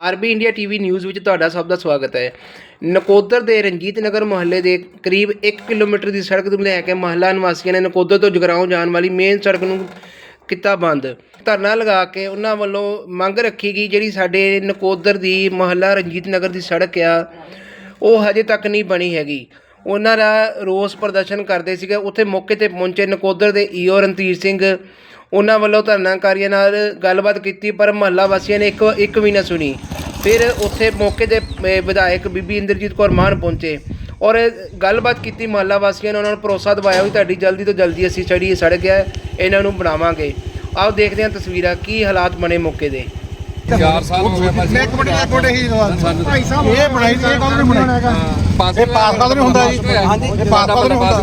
RB India TV news ਵਿੱਚ ਤੁਹਾਡਾ ਸਭ ਦਾ ਸਵਾਗਤ ਹੈ। ਨਕੋਦਰ ਦੇ ਰਣਜੀਤ ਨਗਰ ਮੁਹੱਲੇ ਦੇ ਕਰੀਬ 1 ਕਿਲੋਮੀਟਰ ਦੀ ਸੜਕ ਨੂੰ ਲੈ ਕੇ ਮਹੱਲਾ ਨਿਵਾਸੀਆਂ ਨੇ ਨਕੋਦਰ ਤੋਂ ਜਗਰਾਉਂ ਜਾਣ ਵਾਲੀ ਮੇਨ ਸੜਕ ਨੂੰ ਕੀਤਾ ਬੰਦ। ਧਰਨਾ ਲਗਾ ਕੇ ਉਹਨਾਂ ਵੱਲੋਂ ਮੰਗ ਰੱਖੀ ਗਈ ਜਿਹੜੀ ਸਾਡੇ ਨਕੋਦਰ ਦੀ ਮਹੱਲਾ ਰਣਜੀਤ ਨਗਰ ਦੀ ਸੜਕ ਆ, ਉਹ ਹਜੇ ਤੱਕ ਨਹੀਂ ਬਣੀ ਹੈਗੀ। ਉਹਨਾਂ ਦਾ ਰੋਸ ਪ੍ਰਦਰਸ਼ਨ ਕਰਦੇ ਸੀਗੇ। ਉੱਥੇ ਮੌਕੇ ਤੇ ਪਹੁੰਚੇ ਨਕੋਦਰ ਦੇ ਈਓ ਰਣਧੀਰ ਸਿੰਘ ਉਹਨਾਂ ਵੱਲੋਂ ਧਰਨਾਕਾਰੀਆਂ ਨਾਲ ਗੱਲਬਾਤ ਕੀਤੀ ਪਰ ਮਹੱਲਾ ਵਾਸੀਆਂ ਨੇ ਇੱਕ ਇੱਕ ਵੀ ਨਾ ਸੁਣੀ। ਫਿਰ ਉੱਥੇ ਮੌਕੇ ਦੇ ਅਹ, ਵਿਧਾਇਕ ਬੀਬੀ ਇੰਦਰਜੀਤ ਕੌਰ ਮਾਨ ਪਹੁੰਚੇ ਔਰ ਗੱਲਬਾਤ ਕੀਤੀ ਮਹੱਲਾ ਵਾਸੀਆਂ ਨੇ। ਉਹਨਾਂ ਨੂੰ ਭਰੋਸਾ ਦਿਵਾਇਆ ਵੀ ਤੁਹਾਡੀ ਜਲਦੀ ਤੋਂ ਜਲਦੀ ਅਸੀਂ ਜਿਹੜੀ ਸੜਕ ਹੈ ਇਹਨਾਂ ਨੂੰ ਬਣਾਵਾਂਗੇ। ਆਓ ਦੇਖਦੇ ਹਾਂ ਤਸਵੀਰਾਂ ਕੀ ਹਾਲਾਤ ਬਣੇ ਮੌਕੇ ਦੇ। 4 ਸਾਲ ਹੋ ਗਏ ਭਾਜੀ। ਇੱਕ ਮਿੰਟ ਇੱਕ ਮਿੰਟ ਹੀ ਭਾਈ ਸਾਹਿਬ ਇਹ ਬਣਾਈ ਇਹ ਕੌਣ ਨਹੀਂ ਬਣਾਏਗਾ ਇਹ ਪਾਸ ਕਦ ਨਹੀਂ ਹੁੰਦਾ ਜੀ। ਇਹ ਪਾਸ ਕਦ ਨਹੀਂ ਹੁੰਦਾ।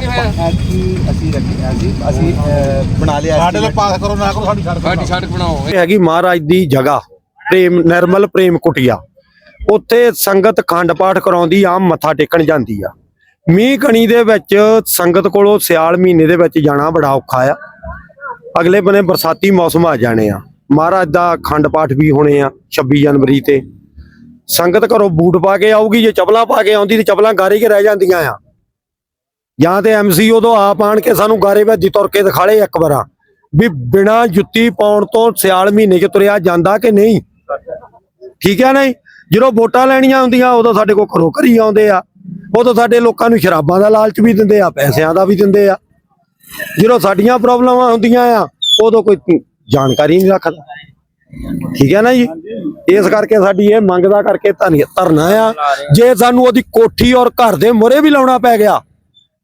ਅਸੀਂ ਅਸੀਂ ਰੱਖਿਆ ਸੀ ਅਸੀਂ ਅਹ, ਬਣਾ ਲਿਆ ਸਾਡੇ ਲਈ ਪਾਸ ਕਰੋ ਨਾ ਕਰੋ ਸਾਡੀ ਸੜਕ ਸਾਡੀ ਸੜਕ ਬਣਾਓ। ਇਹ ਹੈਗੀ ਮਹਾਰਾਜ ਦੀ ਜਗ੍ਹਾ ਪ੍ਰੇਮ ਨਿਰਮਲ ਪ੍ਰੇਮ ਕੁਟਿਆ। ਉੱਥੇ ਸੰਗਤ ਖੰਡ ਪਾਠ ਕਰਾਉਂਦੀ ਆਮ ਮੱਥਾ ਟੇਕਣ ਜਾਂਦੀ ਆ। ਮੀਂਹ ਕਣੀ ਦੇ ਵਿੱਚ ਸੰਗਤ ਕੋਲੋਂ ਸਿਆਲ ਮਹੀਨੇ ਦੇ ਵਿੱਚ ਜਾਣਾ ਬੜਾ ਔਖਾ ਆ। ਅਗਲੇ ਬਨੇ ਬਰਸਾਤੀ ਮੌਸਮ ਆ ਜਾਣੇ ਆ। ਮਹਾਰਾਜ ਦਾ ਖੰਡ ਪਾਠ ਵੀ ਹੋਣੇ ਆ 26 ਜਨਵਰੀ ਤੇ। ਸੰਗਤ ਘਰੋਂ ਬੂਟ ਪਾ ਕੇ ਆਊਗੀ, ਜੇ ਚਪਲਾਂ ਪਾ ਕੇ ਆਉਂਦੀ ਤੇ ਚਪਲਾਂ ਗਾਰੇ ਕੇ ਰਹਿ ਜਾਂਦੀਆਂ ਆ। ਜਾਂ ਤੇ ਐਮਸੀ ਉਦੋਂ ਆਪ ਆਣ ਕੇ ਸਾਨੂੰ ਗਾਰੇ ਵਿੱਚ ਤੁਰ ਕੇ ਦਿਖਾਲੇ ਇੱਕ ਵਾਰਾਂ। ਵੀ ਬਿਨਾ ਜੁੱਤੀ ਪਾਉਣ ਤੋਂ ਸਿਆਲ ਮਹੀਨੇ 'ਚ ਤੁਰਿਆ ਜਾਂਦਾ ਕਿ ਨਹੀਂ? ਠੀਕ ਹੈ ਨਹੀਂ? ਜਦੋਂ ਵੋਟਾਂ ਲੈਣੀਆਂ ਹੁੰਦੀਆਂ, ਉਦੋਂ ਸਾਡੇ ਕੋਲ ਘਰੋਂ ਘਰੀ ਆਉਂਦੇ ਆ। ਉਦੋਂ ਸਾਡੇ ਲੋਕਾਂ ਨੂੰ ਸ਼ਰਾਬਾਂ ਦਾ ਲਾਲਚ ਵੀ ਦਿੰਦੇ ਆ, ਪੈਸਿਆਂ ਦਾ ਵੀ ਦਿੰਦੇ ਆ। ਜਦੋਂ ਸਾਡੀਆਂ ਪ੍ਰੋਬਲਮਾਂ ਹੁੰਦੀਆਂ ਆ, ਉਦੋਂ ਕੋਈ ਜਾਣਕਾਰੀ ਨਹੀਂ ਰੱਖਦਾ। ਠੀਕ ਹੈ ਨਾ ਜੀ? ਇਸ ਕਰਕੇ ਸਾਡੀ ਇਹ ਮੰਗ ਦਾ ਕਰਕੇ ਧਰਨਾ ਆ। ਜੇ ਸਾਨੂੰ ਉਹਦੀ ਕੋਠੀ ਔਰ ਘਰ ਦੇ ਮੁਰੇ ਵੀ ਲਾਉਣਾ ਪੈ ਗਿਆ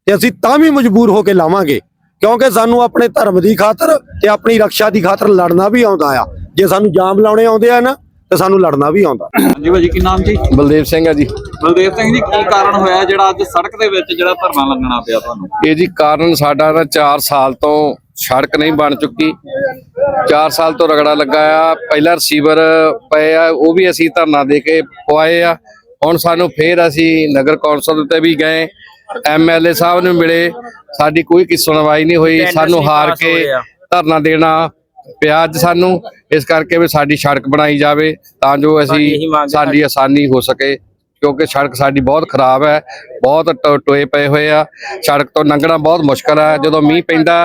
ਤੇ ਅਸੀਂ ਤਾਂ ਵੀ ਮਜਬੂਰ ਹੋ ਕੇ ਲਾਵਾਂਗੇ। ਕਿਉਂਕਿ ਸਾਨੂੰ ਆਪਣੇ ਧਰਮ ਦੀ ਖਾਤਰ ਤੇ ਆਪਣੀ ਰੱਖਿਆ ਦੀ ਖਾਤਰ ਲੜਨਾ ਵੀ ਆਉਂਦਾ ਆ। ਜੇ ਸਾਨੂੰ ਜਾਮ ਲਾਉਣੇ ਆਉਂਦੇ ਆ ਨਾ ਤੇ ਸਾਨੂੰ ਲੜਨਾ ਵੀ ਆਉਂਦਾ। ਹਾਂਜੀ ਭਾਜੀ ਕੀ ਨਾਮ ਜੀ? ਬਲਦੇਵ ਸਿੰਘ ਆ ਜੀ। ਬਲਦੇਵ ਸਿੰਘ ਜੀ ਕੀ ਕਾਰਨ ਹੋਇਆ ਜਿਹੜਾ ਅੱਜ ਸੜਕ ਦੇ ਵਿੱਚ ਜਿਹੜਾ ਧਰਨਾ ਲੱਗਣਾ ਪਿਆ ਤੁਹਾਨੂੰ? ਇਹ ਜੀ ਕਾਰਨ ਸਾਡਾ ਨਾ 4 ਸਾਲ ਤੋਂ ਸੜਕ ਨਹੀਂ ਬਣ ਚੁੱਕੀ। 4 ਸਾਲ ਤੋਂ ਰਗੜਾ ਲੱਗਾ ਆ। ਪਹਿਲਾ ਰਿਸੀਵਰ ਪਏ ਆ ਉਹ ਵੀ ਅਸੀਂ ਧਰਨਾ ਦੇ ਕੇ ਪਵਾਏ ਆ। ਹੁਣ ਸਾਨੂੰ ਫੇਰ ਅਸੀਂ ਨਗਰ ਕੌਂਸਲ ਤੇ ਵੀ ਗਏ। ਐਮਐਲਏ ਸਾਹਿਬ ਨੂੰ ਮਿਲੇ। ਸਾਡੀ ਕੋਈ ਕੀ ਸੁਣਵਾਈ ਨਹੀਂ ਹੋਈ। ਸਾਨੂੰ ਹਾਰ ਕੇ ਧਰਨਾ ਦੇਣਾ ਪਿਆ ਅੱਜ ਸਾਨੂੰ। ਇਸ ਕਰਕੇ ਵੀ ਸਾਡੀ ਸੜਕ ਬਣਾਈ ਜਾਵੇ ਤਾਂ ਜੋ ਅਸੀਂ ਸਾਡੀ। ਆਸਾਨੀ ਹੋ ਸਕੇ। ਕਿਉਂਕਿ ਸੜਕ ਸਾਡੀ ਬਹੁਤ ਖਰਾਬ ਹੈ ਬਹੁਤ ਟੋਏ ਪਏ ਹੋਏ ਆ ਸੜਕ ਤੋਂ ਲੰਘਣਾ ਬਹੁਤ ਮੁਸ਼ਕਲ ਹੈ ਜਦੋਂ ਮੀਂਹ ਪੈਂਦਾ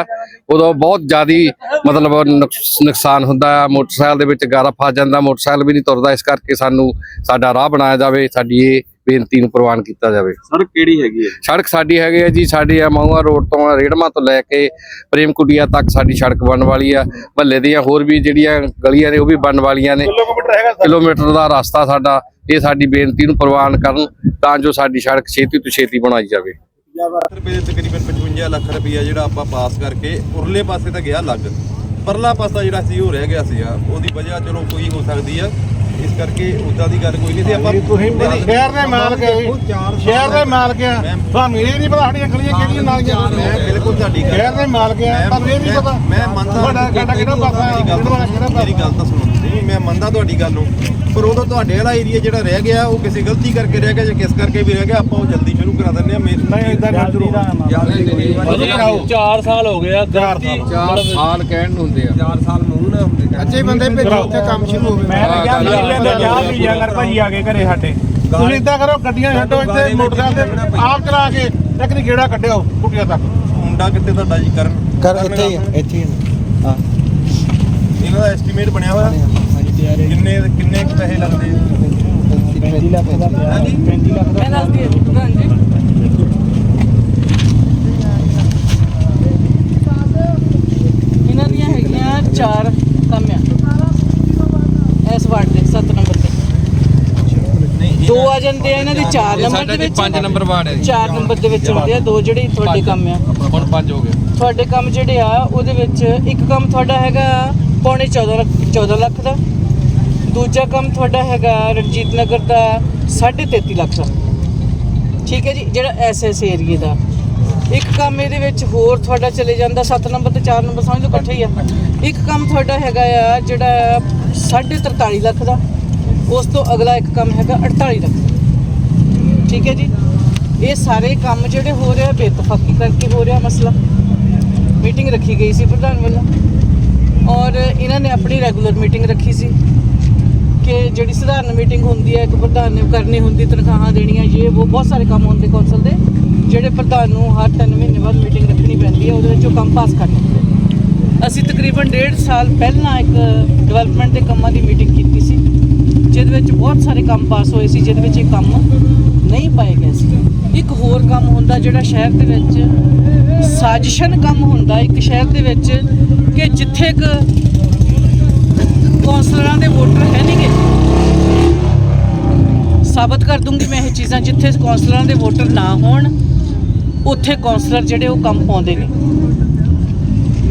ਉਦੋਂ ਬਹੁਤ ਜ਼ਿਆਦੀ ਮਤਲਬ ਨੁਕਸ- ਨੁਕਸਾਨ ਹੁੰਦਾ ਹੈ ਮੋਟਰਸਾਈਕਲ ਦੇ ਵਿੱਚ ਗਾਰਾ ਫਸ ਜਾਂਦਾ ਮੋਟਰਸਾਈਕਲ ਵੀ ਨਹੀਂ ਤੁਰਦਾ ਇਸ ਕਰਕੇ ਸਾਨੂੰ ਸਾਡਾ ਰਾਹ ਬਣਾਇਆ ਜਾਵੇ ਸਾਡੀ ਇਹ ਬੇਨਤੀ ਨੂੰ ਪ੍ਰਵਾਨ ਕੀਤਾ ਜਾਵੇ। ਸੜਕ ਕਿਹੜੀ ਹੈਗੀ ਹੈ? ਸੜਕ ਸਾਡੀ ਹੈਗੀ ਹੈ ਜੀ ਸਾਡੀ ਆ ਮਾਊਆ ਰੋਡ ਤੋਂ ਰੇੜਮਾ ਤੋਂ ਲੈ ਕੇ ਪ੍ਰੇਮ ਕੁਟੀਆ ਤੱਕ ਸਾਡੀ ਸੜਕ ਬਣਨ ਵਾਲੀ ਆ ਮਹੱਲੇ ਦੀਆਂ ਹੋਰ ਵੀ ਜਿਹੜੀਆਂ ਗਲੀਆਂ ਨੇ ਉਹ ਵੀ ਬਣਨ ਵਾਲੀਆਂ ਨੇ। ਕਿਲੋਮੀਟਰ ਦਾ ਰਸਤਾ ਸਾਡਾ ਇਹ ਸਾਡੀ ਬੇਨਤੀ ਨੂੰ ਪ੍ਰਵਾਨ ਕਰਨ ਤਾਂ ਜੋ ਸਾਡੀ ਸੜਕ ਛੇਤੀ ਤੋਂ ਛੇਤੀ ਬਣਾਈ ਜਾਵੇ। ਰੁਪਏ ਦੇ ਤਕਰੀਬਨ 55 ਲੱਖ ਰੁਪਈਆ ਜਿਹੜਾ ਆਪਾਂ ਪਾਸ ਕਰਕੇ ਉਰਲੇ ਪਾਸੇ ਤਾਂ ਗਿਆ ਲੱਗ ਪਰਲਾ ਪਾਸਾ ਜਿਹੜਾ ਸੀ ਉਹ ਰਹਿ ਗਿਆ ਸੀਗਾ ਉਹਦੀ ਵਜ੍ਹਾ ਚਲੋ ਕੋਈ ਹੋ ਸਕਦੀ ਆ। ਇਸ ਕਰਕੇ ਉਦਾਂ ਦੀ ਗੱਲ ਕੋਈ ਨਹੀਂ ਸੀ। ਆਪਾਂ ਤੁਸੀਂ ਨਹੀਂ, ਨਹੀਂ, ਸ਼ਹਿਰ ਦੇ ਮਾਲਕ ਹੈ ਜੀ। ਸ਼ਹਿਰ ਦੇ ਮਾਲਕ ਆ। ਤੁਹਾਨੂੰ ਇਹ ਨਹੀਂ ਪਤਾ ਸਾਡੀਆਂ ਗਲੀਆਂ ਕਿਹੜੀਆਂ ਨਾਲੀਆਂ ਮੈਂ ਬਿਲਕੁਲ ਤੁਹਾਡੀ ਗੱਲ ਸ਼ਹਿਰ ਦੇ ਮਾਲਕ ਆ। ਮੈਂ- ਤੁਹਾਨੂੰ ਇਹ ਨਹੀਂ ਮੈਂ- ਪਤਾ। ਮੈਂ ਮੰਨਦਾ ਤੁਹਾਡਾ ਸਾਡਾ ਕਿਹੜਾ ਪਾਸਾ ਹੈ ਮੇਰੀ ਗੱਲ ਕਿਹੜਾ ਕਿਹੜਾ ਤਾਂ- ਮੇਰੀ ਗੱਲ ਤਾਂ ਸੁਣੋ। ਤੁਸੀਂ ਮੈਂ ਮੰਨਦਾ ਤੁਹਾਡੀ ਗੱਲ ਨੂੰ ਪਰ ਉਦੋਂ ਤੁਹਾਡੇ ਵਾਲਾ ਏਰੀਆ ਜਿਹੜਾ ਰਹਿ ਗਿਆ ਉਹ ਕਿਸੇ ਗਲਤੀ ਕਰਕੇ ਰਹਿ ਗਿਆ ਜਾਂ ਕਿਸ ਕਰਕੇ ਵੀ ਰਹਿ ਗਿਆ ਆਪਾਂ ਉਹ ਜਲਦੀ ਸ਼ੁਰੂ ਕਰਾ ਦਿੰਦੇ ਆ ਨਹੀਂ। ਇਦਾਂ ਨਹੀਂ ਸ਼ੁਰੂ 4 ਸਾਲ ਹੋ ਗਏ ਆ ਗਲਤੀ ਸਾਲ। ਕਹਿਣ ਨੂੰ ਹੁੰਦੇ ਆ। ਅੱਛੇ ਬੰਦੇ ਭੇਜੋ ਉੱਥੇ ਕੰਮ ਸ਼ੁਰੂ ਹੋਵੇ ਮੈਂ ਤਾਂ ਕਿਹਾ ਵੀ ਲੈਂਦੇ ਜਾ ਵੀ ਜਾਂਗਰ ਭਾਜੀ ਆ ਕੇ ਘਰੇ ਸਾਡੇ। ਤੁਸੀਂ ਇਦਾਂ ਕਰੋ ਗੱਡੀਆਂ ਛੱਡੋ ਇੱਥੇ ਮੋਟਰਸਾਈਕਲ ਤੇ ਆਪ ਚਲਾ ਕੇ ਇੱਕ ਨਹੀਂ ਗੇੜਾ ਕੱਢਿਓ ਕੁਟੀਆਂ ਤੱਕ। ਮੁੰਡਾ ਕਿੱਥੇ ਤੁਹਾਡਾ ਜੀ ਕਰਨ? ਕਰ ਇੱਥੇ ਹੀ ਇੱਥੇ ਹੀ ਹਾਂ। ਇਹਨਾਂ ਦਾ ਐਸਟੀਮੇਟ ਬਣਿਆ ਹੋਇਆ? ਕਿੰਨੇ ਕਿੰਨੇ ਕੁ ਪੈਸੇ ਲੱਗਦੇ ਆ? 35 ਲੱਖ ਦਾ ਹਾਂਜੀ। 35 ਲੱਖ ਦਾ ਮੈਂ ਦੱਸਦੀ ਹਾਂ। ਹਾਂਜੀ। ਇਹਨਾਂ ਦੀਆਂ ਹੈਗੀਆਂ ਚਾਰ ਕੰਮ ਆ। ਇਸ ਵਾਰਡ ਦੇ 7 ਨੰਬਰ ਤੇ। ਦੋ ਆ ਜਾਂਦੇ ਆ ਇਹਨਾਂ ਦੇ 4 ਨੰਬਰ ਦੇ ਵਿੱਚ 5 ਨੰਬਰ ਵਾਰਡ ਹੈ ਜੀ। 4 ਨੰਬਰ ਦੇ ਵਿੱਚ ਆਉਂਦੇ ਆ। ਦੋ ਜਿਹੜੇ ਤੁਹਾਡੇ ਕੰਮ ਆ। ਹੁਣ 5 ਹੋ ਗਏ। ਤੁਹਾਡੇ ਕੰਮ ਜਿਹੜੇ ਆ ਉਹਦੇ ਵਿੱਚ ਇੱਕ ਕੰਮ ਤੁਹਾਡਾ ਹੈਗਾ ਪੌਣੇ 14 ਲੱਖ 14 ਲੱਖ ਦਾ। ਦੂਜਾ ਕੰਮ ਤੁਹਾਡਾ ਹੈਗਾ ਰਣਜੀਤ ਨਗਰ ਦਾ 33.5 ਲੱਖ ਦਾ। ਠੀਕ ਹੈ ਜੀ, ਜਿਹੜਾ ਐਸਐਸ ਏਰੀਏ ਦਾ। ਇੱਕ ਕੰਮ ਇਹਦੇ ਵਿੱਚ ਹੋਰ ਤੁਹਾਡਾ ਚਲੇ ਜਾਂਦਾ 7 ਨੰਬਰ ਤੇ 4 ਨੰਬਰ ਸਮਝ ਲਓ ਇਕੱਠੇ ਹੀ ਆ। ਇੱਕ ਕੰਮ ਤੁਹਾਡਾ ਹੈਗਾ ਆ ਜਿਹੜਾ 43 ਲੱਖ ਦਾ, ਉਸ ਤੋਂ ਅਗਲਾ ਇੱਕ ਕੰਮ ਹੈਗਾ 48 ਲੱਖ ਦਾ। ਠੀਕ ਹੈ ਜੀ, ਇਹ ਸਾਰੇ ਕੰਮ ਜਿਹੜੇ ਹੋ ਰਹੇ ਆ ਬੇਤਫਾਕੀ ਕਰਕੇ ਹੋ ਰਿਹਾ ਮਸਲਾ। ਮੀਟਿੰਗ ਰੱਖੀ ਗਈ ਸੀ ਪ੍ਰਧਾਨ ਵੱਲੋਂ। ਔਰ ਇਹਨਾਂ ਨੇ ਆਪਣੀ ਰੈਗੂਲਰ ਮੀਟਿੰਗ ਰੱਖੀ ਸੀ। ਕਿ ਜਿਹੜੀ ਸਧਾਰਨ ਮੀਟਿੰਗ ਹੁੰਦੀ ਹੈ, ਇੱਕ ਪ੍ਰਧਾਨ ਨੇ ਕਰਨੀ ਹੁੰਦੀ, ਤਨਖਾਹਾਂ ਦੇਣੀਆਂ ਇਹ ਉਹ ਬਹੁਤ ਸਾਰੇ ਕੰਮ ਹੁੰਦੇ ਕੌਂਸਲ ਦੇ, ਜਿਹੜੇ ਪ੍ਰਧਾਨ ਨੂੰ ਹਰ 3 ਮਹੀਨੇ ਬਾਅਦ ਮੀਟਿੰਗ ਰੱਖਣੀ ਪੈਂਦੀ ਹੈ, ਉਹਦੇ ਵਿੱਚ ਉਹ ਕੰਮ ਪਾਸ ਕਰਨੇ ਹੁੰਦੇ ਅਸੀਂ ਤਕਰੀਬਨ ਡੇਢ ਸਾਲ ਪਹਿਲਾਂ ਇੱਕ ਡਿਵੈਲਪਮੈਂਟ ਦੇ ਕੰਮਾਂ ਦੀ ਮੀਟਿੰਗ ਕੀਤੀ ਸੀ, ਜਿਹਦੇ ਵਿੱਚ ਬਹੁਤ ਸਾਰੇ ਕੰਮ ਪਾਸ ਹੋਏ ਸੀ, ਜਿਹਦੇ ਵਿੱਚ ਇਹ ਕੰਮ ਨਹੀਂ ਪਾਏ ਗਏ ਸੀ। ਇੱਕ ਹੋਰ ਕੰਮ ਹੁੰਦਾ ਜਿਹੜਾ ਸ਼ਹਿਰ ਦੇ ਵਿੱਚ ਸਾਜ਼ਿਸ਼ਨ ਕੰਮ ਹੁੰਦਾ, ਇੱਕ ਸ਼ਹਿਰ ਦੇ ਵਿੱਚ ਕਿ ਜਿੱਥੇ ਇੱਕ ਕੌਂਸਲਰਾਂ ਦੇ ਵੋਟਰ ਹੈ ਨਹੀਂਗੇ ਸਾਬਤ ਕਰ ਦੂੰਗੀ ਮੈਂ ਇਹ ਚੀਜ਼ਾਂ, ਜਿੱਥੇ ਕੌਂਸਲਰਾਂ ਦੇ ਵੋਟਰ ਨਾ ਹੋਣ, ਉੱਥੇ ਕੌਂਸਲਰ ਜਿਹੜੇ ਉਹ ਕੰਮ ਪਾਉਂਦੇ ਨੇ।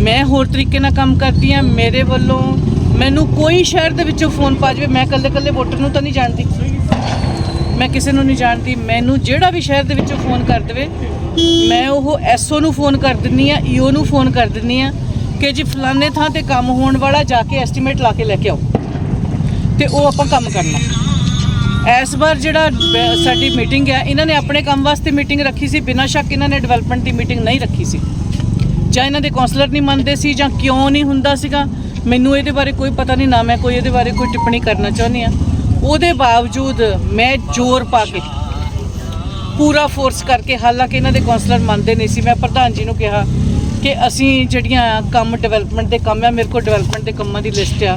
ਮੈਂ ਹੋਰ ਤਰੀਕੇ ਨਾਲ ਕੰਮ ਕਰਦੀ ਆ ਮੇਰੇ ਵੱਲੋਂ ਮੈਨੂੰ ਕੋਈ ਸ਼ਹਿਰ ਦੇ ਵਿੱਚੋਂ ਫੋਨ ਪਾ ਜਾਵੇ, ਮੈਂ ਕੱਲੇ ਕੱਲੇ ਵੋਟਰ ਨੂੰ ਤਾਂ ਨਹੀਂ ਜਾਣਦੀ। ਮੈਂ ਕਿਸੇ ਨੂੰ ਨਹੀਂ ਜਾਣਦੀ, ਮੈਨੂੰ ਜਿਹੜਾ ਵੀ ਸ਼ਹਿਰ ਦੇ ਵਿੱਚੋਂ ਫੋਨ ਕਰ ਦੇਵੇ, ਮੈਂ ਉਹ ਐਸਓ ਨੂੰ ਫੋਨ ਕਰ ਦਿੰਨੀ ਆ ਈਓ ਨੂੰ ਫੋਨ ਕਰ ਦਿੰਨੀ ਆ ਕਿ ਜੀ ਫਲਾਣੇ ਥਾਂ ਤੇ ਕੰਮ ਹੋਣ ਵਾਲਾ ਜਾ ਕੇ ਐਸਟੀਮੇਟ ਲਾ ਕੇ ਲੈ ਕੇ ਆਓ। ਤੇ ਉਹ ਆਪਾਂ ਕੰਮ ਕਰਨਾ। ਇਸ ਵਾਰ ਜਿਹੜਾ ਸਾਡੀ ਮੀਟਿੰਗ ਹੈ ਇਹਨਾਂ ਨੇ ਆਪਣੇ ਕੰਮ ਵਾਸਤੇ ਮੀਟਿੰਗ ਰੱਖੀ ਸੀ, ਬਿਨਾਂ ਸ਼ੱਕ ਇਹਨਾਂ ਨੇ ਡਿਵੈਲਪਮੈਂਟ ਦੀ ਮੀਟਿੰਗ ਨਹੀਂ ਰੱਖੀ ਸੀ। ਜਾਂ ਇਹਨਾਂ ਦੇ ਕਾਉਂਸਲਰ ਨਹੀਂ ਮੰਨਦੇ ਸੀ, ਜਾਂ ਕਿਉਂ ਨਹੀਂ ਹੁੰਦਾ ਸੀਗਾ, ਮੈਨੂੰ ਇਹਦੇ ਬਾਰੇ ਕੋਈ ਪਤਾ ਨਹੀਂ, ਨਾ ਮੈਂ ਕੋਈ ਇਹਦੇ ਬਾਰੇ ਕੋਈ ਟਿੱਪਣੀ ਕਰਨਾ ਚਾਹੁੰਦੀ ਆ ਉਹਦੇ ਬਾਵਜੂਦ ਮੈਂ ਜ਼ੋਰ ਪਾ ਕੇ, ਪੂਰਾ ਫੋਰਸ ਕਰਕੇ ਹਾਲਾਂਕਿ ਇਹਨਾਂ ਦੇ ਕਾਉਂਸਲਰ ਮੰਨਦੇ ਨਹੀਂ ਸੀ, ਮੈਂ ਪ੍ਰਧਾਨ ਜੀ ਨੂੰ ਕਿਹਾ ਕਿ ਅਸੀਂ ਜਿਹੜੀਆਂ ਕੰਮ ਡਿਵੈਲਪਮੈਂਟ ਦੇ ਕੰਮ ਆ, ਮੇਰੇ ਕੋਲ ਡਿਵੈਲਪਮੈਂਟ ਦੇ ਕੰਮਾਂ ਦੀ ਲਿਸਟ ਆ।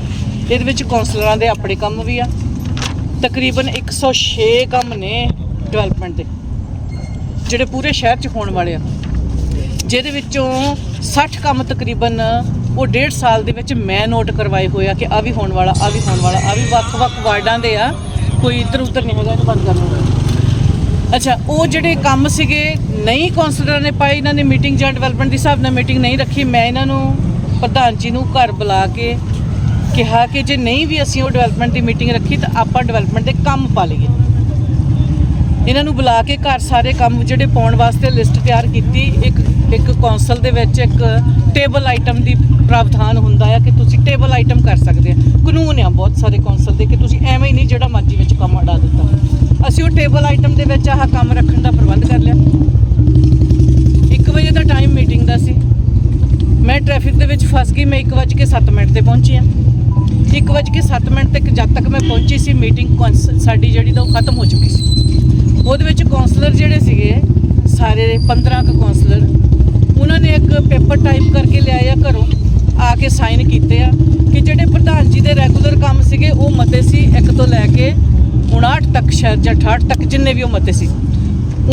ਇਹਦੇ ਵਿੱਚ ਕਾਉਂਸਲਰਾਂ ਦੇ ਆਪਣੇ ਕੰਮ ਵੀ ਆ। ਤਕਰੀਬਨ 106 ਕੰਮ ਨੇ ਡਿਵੈਲਪਮੈਂਟ ਦੇ, ਜਿਹੜੇ ਪੂਰੇ ਸ਼ਹਿਰ 'ਚ ਹੋਣ ਵਾਲੇ ਆ। ਜਿਹਦੇ ਵਿੱਚੋਂ 60 ਕੰਮ ਤਕਰੀਬਨ ਉਹ ਡੇਢ ਸਾਲ ਦੇ ਵਿੱਚ ਮੈਂ ਨੋਟ ਕਰਵਾਏ ਹੋਏ ਆ ਕਿ ਆ ਵੀ ਹੋਣ ਵਾਲਾ ਆ ਵੀ ਹੋਣ ਵਾਲਾ ਆ ਵੀ ਵੱਖ-ਵੱਖ ਵਾਰਡਾਂ ਦੇ ਆ। ਕੋਈ ਇੱਧਰ ਉੱਧਰ ਨਹੀਂ ਹੈਗਾ ਇਹਨੂੰ ਬੰਦ ਕਰ ਲਓ ਅੱਛਾ, ਉਹ ਜਿਹੜੇ ਕੰਮ ਸੀਗੇ, ਨਹੀਂ ਕਾਉਂਸਲਰਾਂ ਨੇ ਪਾਈ ਇਹਨਾਂ ਨੇ ਮੀਟਿੰਗ ਜਾਂ ਡਿਵੈਲਪਮੈਂਟ ਦੇ ਹਿਸਾਬ ਨਾਲ ਮੀਟਿੰਗ ਨਹੀਂ ਰੱਖੀ। ਮੈਂ ਇਹਨਾਂ ਨੂੰ ਪ੍ਰਧਾਨ ਜੀ ਨੂੰ ਘਰ ਬੁਲਾ ਕੇ ਕਿਹਾ ਕਿ ਜੇ ਨਹੀਂ ਵੀ ਅਸੀਂ ਉਹ ਡਿਵੈਲਪਮੈਂਟ ਦੀ ਮੀਟਿੰਗ ਰੱਖੀ, ਤਾਂ ਆਪਾਂ ਡਿਵੈਲਪਮੈਂਟ ਦੇ ਕੰਮ ਪਾ ਲਈਏ। ਇਹਨਾਂ ਨੂੰ ਬੁਲਾ ਕੇ ਘਰ ਸਾਰੇ ਕੰਮ ਜਿਹੜੇ ਪਾਉਣ ਵਾਸਤੇ ਲਿਸਟ ਤਿਆਰ ਕੀਤੀ। ਇੱਕ ਇੱਕ ਕੌਂਸਲ ਦੇ ਵਿੱਚ ਇੱਕ ਟੇਬਲ ਆਈਟਮ ਦੀ ਪ੍ਰਾਵਧਾਨ ਹੁੰਦਾ ਆ ਕਿ ਤੁਸੀਂ ਟੇਬਲ ਆਈਟਮ ਕਰ ਸਕਦੇ ਆ। ਕਾਨੂੰਨ ਆ ਬਹੁਤ ਸਾਰੇ ਕੌਂਸਲ ਦੇ ਕਿ ਤੁਸੀਂ ਐਵੇਂ ਹੀ ਨਹੀਂ ਜਿਹੜਾ ਮਰਜ਼ੀ ਵਿੱਚ ਕੰਮ ਅੜਾ ਦਿੱਤਾ। ਅਸੀਂ ਉਹ ਟੇਬਲ ਆਈਟਮ ਦੇ ਵਿੱਚ ਆਹ ਕੰਮ ਰੱਖਣ ਦਾ ਪ੍ਰਬੰਧ ਕਰ ਲਿਆ। 1 ਵਜੇ ਦਾ ਟਾਈਮ ਮੀਟਿੰਗ ਦਾ ਸੀ। ਮੈਂ ਟ੍ਰੈਫਿਕ ਦੇ ਵਿੱਚ ਫਸ ਗਈ, ਮੈਂ 1:07 ਮਿੰਟ ਤੇ ਪਹੁੰਚੀ ਆ 1:07 ਮਿੰਟ ਤੱਕ ਜਦ ਤੱਕ ਮੈਂ ਪਹੁੰਚੀ ਸੀ ਮੀਟਿੰਗ ਸਾਡੀ ਜਿਹੜੀ ਤਾਂ ਉਹ ਖਤਮ ਹੋ ਚੁੱਕੀ ਸੀ। ਉਹਦੇ ਵਿੱਚ ਕਾਉਂਸਲਰ ਜਿਹੜੇ ਸੀਗੇ, ਸਾਰੇ 15 ਕੁ ਕਾਉਂਸਲਰ ਉਹਨਾਂ ਨੇ ਇੱਕ ਪੇਪਰ ਟਾਈਪ ਕਰਕੇ ਲਿਆਏ ਆ ਘਰੋਂ, ਆ ਕੇ ਸਾਈਨ ਕੀਤੇ ਆ ਕਿ ਜਿਹੜੇ ਪ੍ਰਧਾਨ ਜੀ ਦੇ ਰੈਗੂਲਰ ਕੰਮ ਸੀਗੇ, ਉਹ ਮਤੇ ਸੀ ਇੱਕ ਤੋਂ ਲੈ ਕੇ 59 ਤੱਕ ਸ਼ਾਇਦ ਜਾਂ 68 ਤੱਕ ਜਿੰਨੇ ਵੀ ਉਹ ਮਤੇ ਸੀ।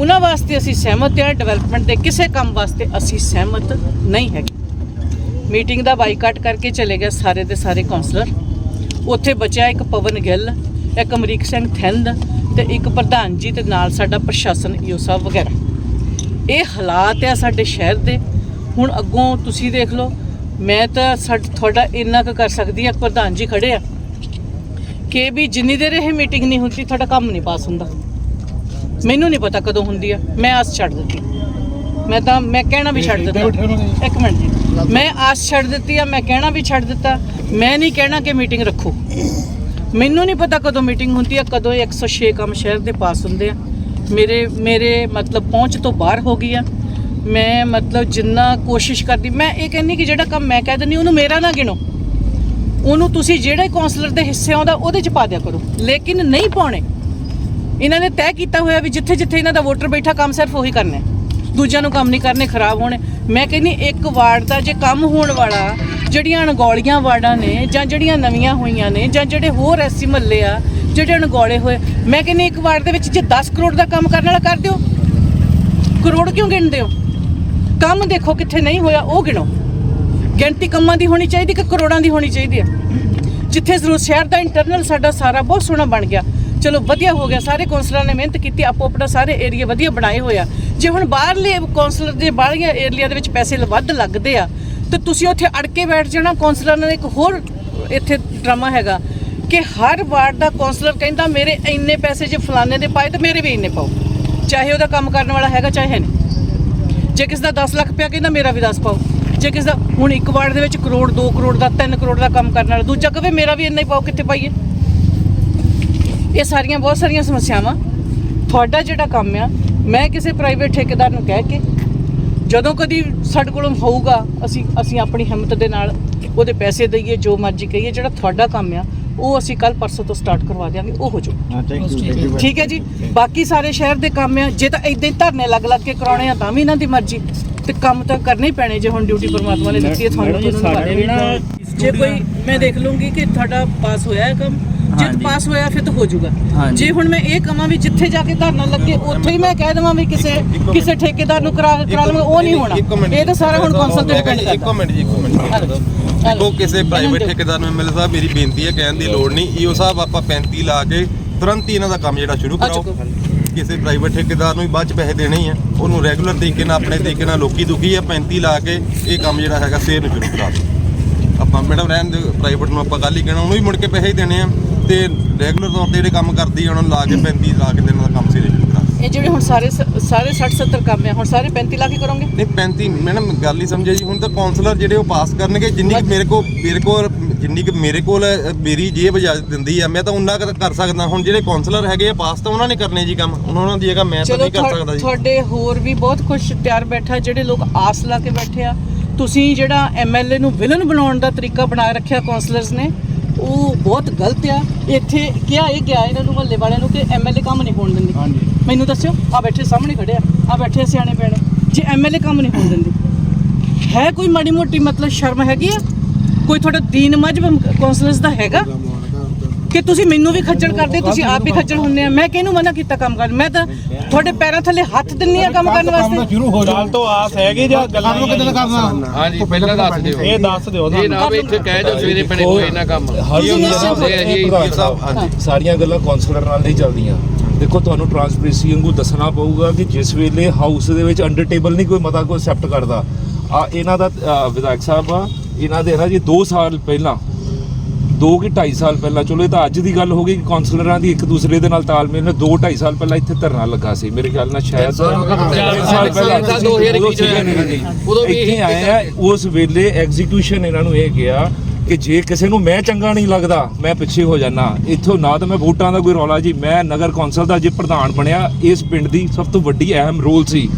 ਉਹਨਾਂ ਵਾਸਤੇ ਅਸੀਂ ਸਹਿਮਤ ਹਾਂ ਡਿਵੈਲਪਮੈਂਟ ਦੇ ਕਿਸੇ ਕੰਮ ਵਾਸਤੇ ਅਸੀਂ ਸਹਿਮਤ ਨਹੀਂ ਹੈਗੇ। ਮੀਟਿੰਗ ਦਾ ਬਾਈਕਾਟ ਕਰਕੇ ਚਲੇ ਗਏ ਸਾਰੇ ਦੇ ਸਾਰੇ ਕਾਉਂਸਲਰ ਉੱਥੇ ਬਚਿਆ ਇੱਕ ਪਵਨ ਗਿੱਲ, ਇੱਕ ਅਮਰੀਕ ਸਿੰਘ ਥਿੰਦ ਤੇ ਇੱਕ ਪ੍ਰਧਾਨ ਜੀ ਤੇ ਨਾਲ ਸਾਡਾ ਪ੍ਰਸ਼ਾਸਨ ਈਓ ਸਾਹਿਬ ਵਗੈਰਾ। ਇਹ ਹਾਲਾਤ ਆ ਸਾਡੇ ਸ਼ਹਿਰ ਦੇ। ਹੁਣ ਅੱਗੋਂ ਤੁਸੀਂ ਦੇਖ ਲਓ, ਮੈਂ ਤਾਂ ਸਾਡ ਤੁਹਾਡਾ ਇੰਨਾ ਕੁ ਕਰ ਸਕਦੀ ਆ ਪ੍ਰਧਾਨ ਜੀ ਖੜੇ ਆ। ਕਿ ਵੀ ਜਿੰਨੀ ਦੇਰ ਇਹ ਮੀਟਿੰਗ ਨਹੀਂ ਹੁੰਦੀ ਤੁਹਾਡਾ ਕੰਮ ਨਹੀਂ ਪਾਸ ਹੁੰਦਾ। ਮੈਨੂੰ ਨਹੀਂ ਪਤਾ ਕਦੋਂ ਹੁੰਦੀ ਆ। ਮੈਂ ਆਸ ਛੱਡ ਦਿੱਤੀ। ਮੈਂ ਤਾਂ ਮੈਂ ਕਹਿਣਾ ਵੀ ਛੱਡ ਦਿੱਤਾ। ਇੱਕ ਮਿੰਟ ਜੀ। ਮੈਂ ਆਸ ਛੱਡ ਦਿੱਤੀ ਆ ਮੈਂ ਕਹਿਣਾ ਵੀ ਛੱਡ ਦਿੱਤਾ। ਮੈਂ ਨਹੀਂ ਕਹਿਣਾ ਕਿ ਮੀਟਿੰਗ ਰੱਖੋ। ਮੈਨੂੰ ਨਹੀਂ ਪਤਾ ਕਦੋਂ ਮੀਟਿੰਗ ਹੁੰਦੀ ਆ ਕਦੋਂ ਇਹ 106 ਕੰਮ ਸ਼ਹਿਰ ਦੇ ਪਾਸ ਹੁੰਦੇ ਆ। ਮੇਰੇ ਮੇਰੇ ਮਤਲਬ ਪਹੁੰਚ ਤੋਂ ਬਾਹਰ ਹੋ ਗਈ ਆ। ਮੈਂ ਮਤਲਬ ਜਿੰਨਾ ਕੋਸ਼ਿਸ਼ ਕਰਦੀ ਮੈਂ ਇਹ ਕਹਿੰਨੀ ਕਿ ਜਿਹੜਾ ਕੰਮ ਮੈਂ ਕਹਿ ਦਿੰਦੀ ਉਹਨੂੰ ਮੇਰਾ ਨਾ ਗਿਣੋ। ਉਹਨੂੰ ਤੁਸੀਂ ਜਿਹੜੇ ਕਾਉਂਸਲਰ ਦੇ ਹਿੱਸੇ ਆਉਂਦਾ, ਉਹਦੇ ਚ ਪਾ ਦਿਆ ਕਰੋ। ਲੇਕਿਨ ਨਹੀਂ ਪਾਉਣੇ। ਇਹਨਾਂ ਨੇ ਤੈਅ ਕੀਤਾ ਹੋਇਆ ਵੀ ਜਿੱਥੇ ਜਿੱਥੇ ਇਹਨਾਂ ਦਾ ਵੋਟਰ ਬੈਠਾ, ਕੰਮ ਸਿਰਫ ਉਹੀ ਕਰਨਾ ਦੂਜਿਆਂ ਨੂੰ ਕੰਮ ਨਹੀਂ ਕਰਨੇ, ਖਰਾਬ ਹੋਣੇ। ਮੈਂ ਕਹਿੰਨੀ ਇੱਕ ਵਾਰਡ ਦਾ ਜੇ ਕੰਮ ਹੋਣ ਵਾਲਾ, ਜਿਹੜੀਆਂ ਅਣਗੌਲੀਆਂ ਵਾਰਡਾਂ ਨੇ, ਜਾਂ ਜਿਹੜੀਆਂ ਨਵੀਆਂ ਹੋਈਆਂ ਨੇ, ਜਾਂ ਜਿਹੜੇ ਹੋਰ ਐਸੀ ਮਹੱਲੇ ਆ, ਜਿਹੜੇ ਅਣਗੌਲੇ ਹੋਏ, ਮੈਂ ਕਹਿੰਨੀ ਇੱਕ ਵਾਰਡ ਦੇ ਵਿੱਚ ਜੇ 10 ਕਰੋੜ ਦਾ ਕੰਮ ਕਰਨ ਵਾਲਾ ਕਰ ਦਿਓ। ਕਰੋੜ ਕਿਉਂ ਗਿਣਦੇ ਹੋ? ਕੰਮ ਦੇਖੋ ਕਿੱਥੇ ਨਹੀਂ ਹੋਇਆ, ਉਹ ਗਿਣੋ। ਗਿਣਤੀ ਕੰਮਾਂ ਦੀ ਹੋਣੀ ਚਾਹੀਦੀ ਕਿ ਕਰੋੜਾਂ ਦੀ ਹੋਣੀ ਚਾਹੀਦੀ ਹੈ? ਜਿੱਥੇ ਜ਼ਰੂਰ ਸ਼ਹਿਰ ਦਾ ਇੰਟਰਨਲ ਸਾਡਾ ਸਾਰਾ ਬਹੁਤ ਸੋਹਣਾ ਬਣ ਗਿਆ। ਚਲੋ ਵਧੀਆ ਹੋ ਗਿਆ, ਸਾਰੇ ਕੌਂਸਲਰਾਂ ਨੇ ਮਿਹਨਤ ਕੀਤੀ, ਆਪੋ ਆਪਣਾ ਸਾਰੇ ਏਰੀਆ ਵਧੀਆ ਬਣਾਏ ਹੋਇਆ ਜੇ ਹੁਣ ਬਾਹਰਲੇ ਕੌਂਸਲਰ ਦੇ ਬਾਹਰਲੀਆਂ ਏਰੀਆ ਦੇ ਵਿੱਚ ਪੈਸੇ ਵੱਧ ਲੱਗਦੇ ਆ, ਤੇ ਤੁਸੀਂ ਉੱਥੇ ਅੜ ਕੇ ਬੈਠ ਜਾਣਾ ਕੌਂਸਲਰਾਂ ਨਾਲ ਇੱਕ ਹੋਰ ਇੱਥੇ ਡਰਾਮਾ ਹੈਗਾ ਕਿ ਹਰ ਵਾਰਡ ਦਾ ਕੌਂਸਲਰ ਕਹਿੰਦਾ, ਮੇਰੇ ਇੰਨੇ ਪੈਸੇ ਜੇ ਫਲਾਣੇ ਦੇ ਪਾਏ, ਤੇ ਮੇਰੇ ਵੀ ਇੰਨੇ ਪਾਓ। ਚਾਹੇ ਉਹਦਾ ਕੰਮ ਕਰਨ ਵਾਲਾ ਹੈਗਾ, ਚਾਹੇ ਨਹੀਂ। ਜੇ ਕਿਸ ਦਾ 10 ਲੱਖ ਪਿਆ, ਕਹਿੰਦਾ, ਮੇਰਾ ਵੀ 10 ਪਾਓ। ਜੇ ਕਿਸ ਦਾ ਹੁਣ ਇੱਕ ਵਾਰਡ ਦੇ ਵਿੱਚ ਕਰੋੜ 2 ਕਰੋੜ ਦਾ 3 ਕਰੋੜ ਦਾ ਕੰਮ ਕਰਨ ਵਾਲਾ ਦੂਜਾ ਕਹੇ ਮੇਰਾ ਵੀ ਇੰਨਾ ਹੀ ਪਾਓ ਕਿੱਥੇ ਪਾਈਏ? ਇਹ ਸਾਰੀਆਂ ਬਹੁਤ ਸਾਰੀਆਂ ਸਮੱਸਿਆਵਾਂ। ਤੁਹਾਡਾ ਜਿਹੜਾ ਕੰਮ ਆ ਮੈਂ ਕਿਸੇ ਪ੍ਰਾਈਵੇਟ ਠੇਕੇਦਾਰ ਨੂੰ ਕਹਿ ਕੇ ਜਦੋਂ ਕਦੀ ਸਾਡੇ ਕੋਲੋਂ ਹੋਊਗਾ ਅਸੀਂ ਅਸੀਂ ਆਪਣੀ ਹਿੰਮਤ ਦੇ ਨਾਲ ਉਹਦੇ ਪੈਸੇ ਦਈਏ ਜੋ ਮਰਜ਼ੀ ਕਹੀਏ ਜਿਹੜਾ ਤੁਹਾਡਾ ਕੰਮ ਆ ਉਹ ਅਸੀਂ ਕੱਲ ਪਰਸੋਂ ਤੋਂ ਸਟਾਰਟ ਕਰਵਾ ਦਿਆਂਗੇ ਉਹ ਹੋ ਜਾਊ। ਠੀਕ ਹੈ ਜੀ? ਬਾਕੀ ਸਾਰੇ ਸ਼ਹਿਰ ਦੇ ਕੰਮ ਆ ਜੇ ਤਾਂ ਇਦਾਂ ਹੀ ਧਰਨੇ ਲੱਗ ਲੱਗ ਕੇ ਕਰਾਉਣੇ ਆ ਤਾਂ ਵੀ ਇਹਨਾਂ ਦੀ ਮਰਜ਼ੀ। ਤੇ ਕੰਮ ਤਾਂ ਕਰਨੇ ਹੀ ਪੈਣੇ ਜੇ ਹੁਣ ਡਿਊਟੀ ਪਰਮਾਤਮਾ ਨੇ ਦਿੱਤੀ ਹੈ ਤੁਹਾਨੂੰ ਤਾਂ ਉਹਨਾਂ ਨੂੰ ਨਿਭਾਉਣੀ। ਜੇ ਕੋਈ ਮੈਂ ਦੇਖ ਲੂੰਗੀ ਕਿ ਤੁਹਾਡਾ ਪਾਸ ਹੋਇਆ ਹੈ ਕੰਮ ਜੇ ਪਾਸ ਹੋਇਆ ਫਿਰ ਤਾਂ ਹੋ ਜਾਊਗਾ। ਜੇ ਹੁਣ ਮੈਂ ਇਹ ਕਹਾਂ ਵੀ ਜਿੱਥੇ ਜਾ ਕੇ ਧਰਨਾ ਲੱਗੇ ਉੱਥੇ ਹੀ ਮੈਂ ਕਹਿ ਦੇਵਾਂ ਵੀ ਕਿਸੇ ਕਿਸੇ ਠੇਕੇਦਾਰ ਨੂੰ ਕਰਾ ਕਰਾ ਲਵਾਂਗੇ ਉਹ ਨਹੀਂ ਹੋਣਾ। ਇਹ ਤਾਂ ਸਾਰਾ ਹੁਣ ਕੌਂਸਲ ਤੇ ਡਿਪੈਂਡ ਕਰਦਾ ਇੱਕੋ ਮਿੰਟ ਜੀ ਇੱਕੋ ਮਿੰਟ ਦੇਖੋ ਕਿਸੇ ਪ੍ਰਾਈਵੇਟ ਠੇਕੇਦਾਰ ਨੂੰ ਐਮਐਲਏ ਸਾਹਿਬ ਮੇਰੀ ਬੇਨਤੀ ਹੈ ਕਹਿਣ ਦੀ ਲੋੜ ਨਹੀਂ। ਈਓ ਸਾਹਿਬ ਆਪਾਂ 35 ਲਾ ਕੇ ਤੁਰੰਤ ਹੀ ਇਹਨਾਂ ਦਾ ਕੰਮ ਜਿਹੜਾ ਸ਼ੁਰੂ ਕਰਾਓ। ਕਿਸੇ ਪ੍ਰਾਈਵੇਟ ਠੇਕੇਦਾਰ ਨੂੰ ਵੀ ਬਾਅਦ ਚ ਪੈਸੇ ਦੇਣੇ ਹੀ ਆ। ਉਹਨੂੰ ਰੈਗੂਲਰ ਤਰੀਕੇ ਨਾਲ, ਆਪਣੇ ਤਰੀਕੇ ਨਾਲ ਲੋਕੀ ਦੁਖੀ ਆ 35 ਲਾ ਕੇ ਇਹ ਕੰਮ ਜਿਹੜਾ ਹੈਗਾ ਸੇਰ ਨੂੰ ਸ਼ੁਰੂ ਕਰਾ ਦਿਓ। ਆਪਾਂ ਮੈਡਮ ਰਹਿਣ ਦੇ ਪ੍ਰਾਈਵੇਟ ਨੂੰ ਆਪਾਂ ਗੱਲ ਹੀ ਕਹਿਣਾ, ਉਹਨੂੰ ਵੀ ਮੁੜ ਕੇ ਪੈਸੇ ਹੀ ਦੇਣੇ ਆ। ਤੇ ਰੈਗੂਲਰ ਤੌਰ ਤੇ ਜਿਹੜੇ ਕੰਮ ਕਰਦੀ ਆ, ਉਹਨਾਂ ਨੂੰ ਲਾ ਕੇ 35 ਲਾ ਕੇ ਦੇਣ ਦਾ ਕੰਮ ਸਿਰੇ ਇਹ ਜਿਹੜੇ ਹੁਣ ਸਾਰੇ ਸ- ਸਾਰੇ 60 70 ਕੰਮ ਆ ਹੁਣ ਸਾਰੇ 35 ਲਾ ਕੇ ਕਰੋਗੇ? ਨਹੀਂ 35 ਮੈਡਮ ਗੱਲ ਨਹੀਂ ਸਮਝਿਆ ਜੀ ਹੁਣ ਤਾਂ ਕਾਉਂਸਲਰ ਜਿਹੜੇ ਉਹ ਪਾਸ ਕਰਨਗੇ ਜਿੰਨੀ ਕੁ ਮੇਰੇ ਕੋ ਮੇਰੇ ਕੋਲ ਜਿੰਨੀ ਕੁ ਮੇਰੇ ਕੋਲ ਅ, ਮੇਰੀ ਜੇਬ ਇਜਾਜ਼ਤ ਦਿੰਦੀ ਆ ਮੈਂ ਤਾਂ ਉਹਨਾਂ ਕੁ ਕਰ ਸਕਦਾ ਹੁਣ ਜਿਹੜੇ ਕਾਉਂਸਲਰ ਹੈਗੇ ਆ ਪਾਸ ਤਾਂ ਉਹਨਾਂ ਨੇ ਕਰਨੇ ਜੀ ਕੰਮ ਹੁਣ ਉਹਨਾਂ ਦੀ ਜਗ੍ਹਾ ਮੈਂ ਤਾਂ ਚਲੋ ਨਹੀਂ ਕਰ ਸਕਦਾ ਜੀ। ਤੁਹਾਡੇ ਹੋਰ ਵੀ ਬਹੁਤ ਕੁਝ ਤਿਆਰ ਬੈਠਾ ਜਿਹੜੇ ਲੋਕ ਆਸ ਲਾ ਕੇ ਬੈਠੇ ਆ। ਤੁਸੀਂ ਜਿਹੜਾ ਐਮਐਲਏ ਨੂੰ ਵਿਲਨ ਬਣਾਉਣ ਦਾ ਤਰੀਕਾ ਬਣਾ ਰੱਖਿਆ ਕਾਉਂਸਲਰਸ ਨੇ ਉਹ ਬਹੁਤ ਗਲਤ ਆ। ਇੱਥੇ ਕਿਹਾ ਇਹ ਗਿਆ ਇਹਨਾਂ ਨੂੰ ਮਹੱਲੇ ਵਾਲਿਆਂ ਨੂੰ ਕਿ ਐਮਐਲਏ ਕੰਮ ਨਹੀਂ ਹੋਣ ਦਿੰਦੀ। ਮੈਨੂੰ ਦੱਸਿਓ ਆ ਬੈਠੇ ਸਾਹਮਣੇ ਖੜੇ ਆ। ਆ ਬੈਠੇ ਸਿਆਣੇ ਪੈਣੇ ਜੇ ਐਮਐਲਏ ਕੰਮ ਨਹੀਂ ਹੋਣ ਦਿੰਦੀ ਹੈ ਕੋਈ ਮਾੜੀ ਮੋਟੀ ਮਤਲਬ ਸ਼ਰਮ ਹੈਗੀ ਆ? ਕੋਈ ਤੁਹਾਡਾ ਦੀਨ ਮਜਬ ਕਾਉਂਸਲਰਸ ਦਾ ਹੈਗਾ? ਕਿ ਤੁਸੀਂ ਮੈਨੂੰ ਵੀ ਖੱਜਲ ਕਰਦੇ ਤੁਸੀਂ ਆਪ ਵੀ ਖੱਜਲ ਹੁੰਦੇ ਆ। ਮੈਂ ਕਿਹਨੂੰ ਮਨਾ ਕੀਤਾ ਕੰਮ ਕਰਨ? ਮੈਂ ਤਾਂ ਤੁਹਾਡੇ ਪੈਰਾਂ ਥੱਲੇ ਹੱਥ ਦਿੰਨੀ ਆ ਕੰਮ ਕਰਨ ਵਾਸਤੇ। ਸ਼ੁਰੂ ਹੋ ਜਾਲ ਤੋਂ ਆਸ ਹੈਗੀ ਜਾਂ ਗੱਲਾਂ ਨੂੰ ਕਿਦਾਂ ਕਰਨਾ? ਹਾਂਜੀ ਪਹਿਲਾਂ ਦੱਸ ਦਿਓ। ਇਹ ਦੱਸ ਦਿਓ ਇਹ ਨਾ ਵੀ ਇੱਥੇ ਕਹਿ ਜੋ ਸਵੇਰੇ ਪੜੇ ਕੋਈ ਨਾ ਕੰਮ। ਈਓ ਸਾਹਿਬ ਹਾਂਜੀ। ਸਾਰੀਆਂ ਗੱਲਾਂ ਕਾਉਂਸਲਰ ਨਾਲ ਨਹੀਂ ਚੱਲਦੀਆਂ। ਦੇਖੋ ਤੁਹਾਨੂੰ ਟਰਾਂਸਪੇਰੈਂਸੀ ਵਾਂਗੂ ਦੱਸਣਾ ਪਊਗਾ ਕਿ ਜਿਸ ਵੇਲੇ ਹਾਊਸ ਦੇ ਵਿੱਚ ਅੰਡਰ ਟੇਬਲ ਨਹੀਂ ਕੋਈ ਮਤਾ ਕੋਈ ਐਕਸੈਪਟ ਕਰਦਾ। ਆ ਇਹਨਾਂ ਦਾ ਵਿਧਾਇਕ ਸਾਹਿਬ ਆ ਇਹਨਾਂ ਦੇ ਨਾ ਜੀ 2 ਸਾਲ ਪਹਿਲਾਂ 2 ਕਿ 2.5 ਸਾਲ ਪਹਿਲਾਂ ਚਲੋ ਇਹ ਤਾਂ ਅੱਜ ਦੀ ਗੱਲ ਹੋ ਗਈ ਕਿ ਕਾਉਂਸਲਰਾਂ ਦੀ ਇੱਕ ਦੂਸਰੇ ਦੇ ਨਾਲ ਤਾਲਮੇਲ ਨੇ 2 2.5 ਸਾਲ ਪਹਿਲਾਂ ਇੱਥੇ ਧਰਨਾ ਲੱਗਾ ਸੀ। ਮੇਰੇ ਖਿਆਲ ਨਾਲ ਸ਼ਾਇਦ ਤਿੰਨ ਸਾਲ ਪਹਿਲਾਂ ਸਾਲ 2021 ਉਦੋਂ ਵੀ ਇਹੀ ਉਸ ਵੇਲੇ ਐਗਜ਼ੀਕਿਊਸ਼ਨ ਇਹਨਾਂ ਨੂੰ ਇਹ ਗਿਆ ਕਿ ਜੇ ਕਿਸੇ ਨੂੰ ਮੈਂ ਚੰਗਾ ਨਹੀਂ ਲੱਗਦਾ ਮੈਂ ਪਿੱਛੇ ਹੋ ਜਾਣਾ ਇੱਥੋਂ ਨਾ ਤਾਂ ਮੈਂ ਵੋਟਾਂ ਦਾ ਕੋਈ ਰੌਲਾ ਜੀ ਮੈਂ ਨਗਰ ਕੌਂਸਲ ਦਾ ਜੇ ਪ੍ਰਧਾਨ ਬਣਿਆ ਇਸ ਪਿੰਡ ਦੀ ਸਭ ਤੋਂ ਵੱਡੀ ਅਹਿਮ ਰੋਲ ਸੀ।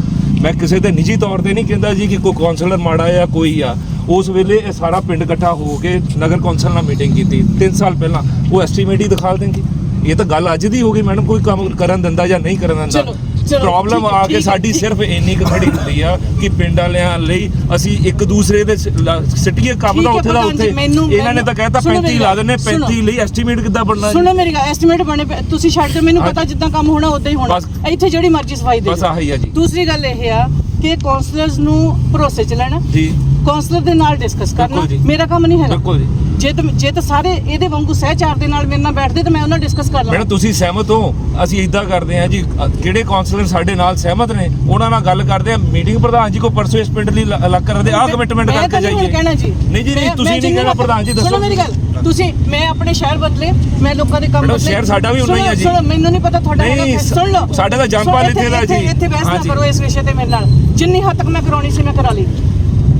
ਮੈਂ ਕਿਸੇ ਦੇ ਨਿੱਜੀ ਤੌਰ ਤੇ ਨਹੀਂ ਕਹਿੰਦਾ ਜੀ ਕਿ ਕੋਈ ਕੌਂਸਲਰ ਮਾੜਾ ਆ, ਕੋਈ ਆ। ਉਸ ਵੇਲੇ ਇਹ ਸਾਰਾ ਪਿੰਡ ਇਕੱਠਾ ਹੋ ਕੇ ਨਗਰ ਕੌਂਸਲ ਨਾਲ ਮੀਟਿੰਗ ਕੀਤੀ। 3 ਸਾਲ ਪਹਿਲਾਂ। ਉਹ ਐਸਟੀਮੇਟ ਹੀ ਦਿਖਾ ਦੇਣਗੇ। ਇਹ ਤਾਂ ਗੱਲ ਅੱਜ ਦੀ ਹੋ ਗਈ, ਮੈਡਮ। ਕੋਈ ਕੰਮ ਕਰਨ ਦਿੰਦਾ ਜਾਂ ਨਹੀਂ ਕਰਨ ਦਿੰਦਾ। ਪ੍ਰੋਬਲਮ ਆ ਕੇ ਸਾਡੀ ਸਿਰਫ ਇੰਨੀ ਕੁ ਖੜੀ ਹੁੰਦੀ ਆ ਕਿ ਪਿੰਡ ਵਾਲਿਆਂ ਲਈ ਅਸੀਂ ਇੱਕ ਦੂਸਰੇ ਦੇ ਸਿੱਟੀਏ ਕੰਮ ਦਾ ਉੱਥੇ ਦਾ ਉੱਥੇ ਇਹਨਾਂ ਨੇ ਤਾਂ ਕਹਿਤਾ ਸੁਣੋ 35 ਮੇਰੀ ਲਾ ਦਿੰਨੇ ਸੁਣੋ। 35 ਲਈ ਐਸਟੀਮੇਟ ਕਿੱਦਾਂ ਬਣਨਾ? ਸੁਣੋ ਮੇਰੀ ਗੱਲ ਐਸਟੀਮੇਟ ਬਣੇ ਤੁਸੀਂ ਛੱਡ ਦਿਓ ਮੈਨੂੰ ਪਤਾ ਜਿੱਦਾਂ ਕੰਮ ਹੋਣਾ ਉਦਾਂ ਹੀ ਹੋਣਾ। ਇੱਥੇ ਜਿਹੜੀ ਮਰਜ਼ੀ ਸਫ਼ਾਈ ਦੇ ਬਸ। ਆਹੀ ਆ ਜੀ ਦੂਸਰੀ ਗੱਲ ਇਹ ਆ ਕਿ ਕਾਉਂਸਲਰਸ ਨੂੰ ਭਰੋਸੇ ਚ ਲੈਣਾ ਜੀ ਕਾਉਂਸਲਰ ਦੇ ਨਾਲ ਡਿਸਕਸ ਕਰਨਾ। ਮੇਰਾ ਕੰਮ ਨਹੀਂ ਹੈਗਾ ਬਿਲਕੁਲ ਜੀ ਜੇ ਤਾਂ ਜੇ ਤਾਂ ਸਾਰੇ ਇਹਦੇ ਵਾਂਗੂ ਸਹਿਚਾਰ ਦੇ ਨਾਲ ਮੇਰੇ ਨਾਲ ਬੈਠਦੇ ਤਾਂ ਮੈਂ ਉਹਨਾਂ ਡਿਸਕਸ ਕਰ ਮੈਡਮ ਲਵਾਂ। ਤੁਸੀਂ ਸਹਿਮਤ ਹੋ? ਅਸੀਂ ਇਦਾਂ ਕਰਦੇ ਹਾਂ ਜੀ ਅ, ਜਿਹੜੇ ਕਾਉਂਸਲਰ ਸਾਡੇ ਨਾਲ ਸਹਿਮਤ ਨੇ ਉਹਨਾਂ ਨਾਲ ਗੱਲ ਕਰਦੇ ਆ ਮੀਟਿੰਗ ਪ੍ਰਧਾਨ ਜੀ ਕੋ ਪਰਸੋਂ ਇਸ ਪਿੰਡ ਲਈ ਲ- ਅਲੱਗ ਕਰਨ ਦੇ ਆ ਕਮਿਟਮੈਂਟ ਮੈਂ ਕਰਕੇ ਤਾਂ ਨਹੀਂ ਹੁਣ ਜਾਈਏ ਕਹਿਣਾ ਜੀ। ਨਹੀਂ ਜੀ ਨਹੀਂ ਮੈਂ- ਤੁਸੀਂ ਮੈਂ ਨਹੀਂ ਕਹਿਣਾ ਪ੍ਰਧਾਨ ਜੀ ਦੱਸੋ। ਸੁਣੋ ਮੇਰੀ ਗੱਲ। ਤੁਸੀਂ ਮੈਂ ਆਪਣੇ ਸ਼ਹਿਰ ਬਦਲੇ ਮੈਂ ਲੋਕਾਂ ਦੇ ਕੰਮ ਮੈਡਮ, ਬਦਲੇ। ਸ਼ਹਿਰ ਸਾਡਾ ਵੀ ਉਨਾ ਹੀ ਆ ਜੀ। ਸੁਣੋ, ਮੈਨੂੰ ਨਹੀਂ ਪਤਾ ਤੁਹਾਡਾ ਨਹੀਂ, ਹੈਗਾ, ਸੁਣ ਲਓ। ਸਾਡਾ ਤਾਂ ਸੁਣੋ, ਇੱਥੇ ਦਾ ਜੀ। ਇੱਥੇ ਬਹਿਸ ਨਾ ਹਾਂਜੀ। ਕਰੋ ਇਸ ਵਿਸ਼ੇ ਤੇ ਮੇਰੇ ਨਾਲ। ਜਿੰਨੀ ਹੱਦ ਤੱਕ ਮੈਂ ਕਰਾਉਣੀ ਸੀ ਮੈਂ ਕਰਾ ਲਈ।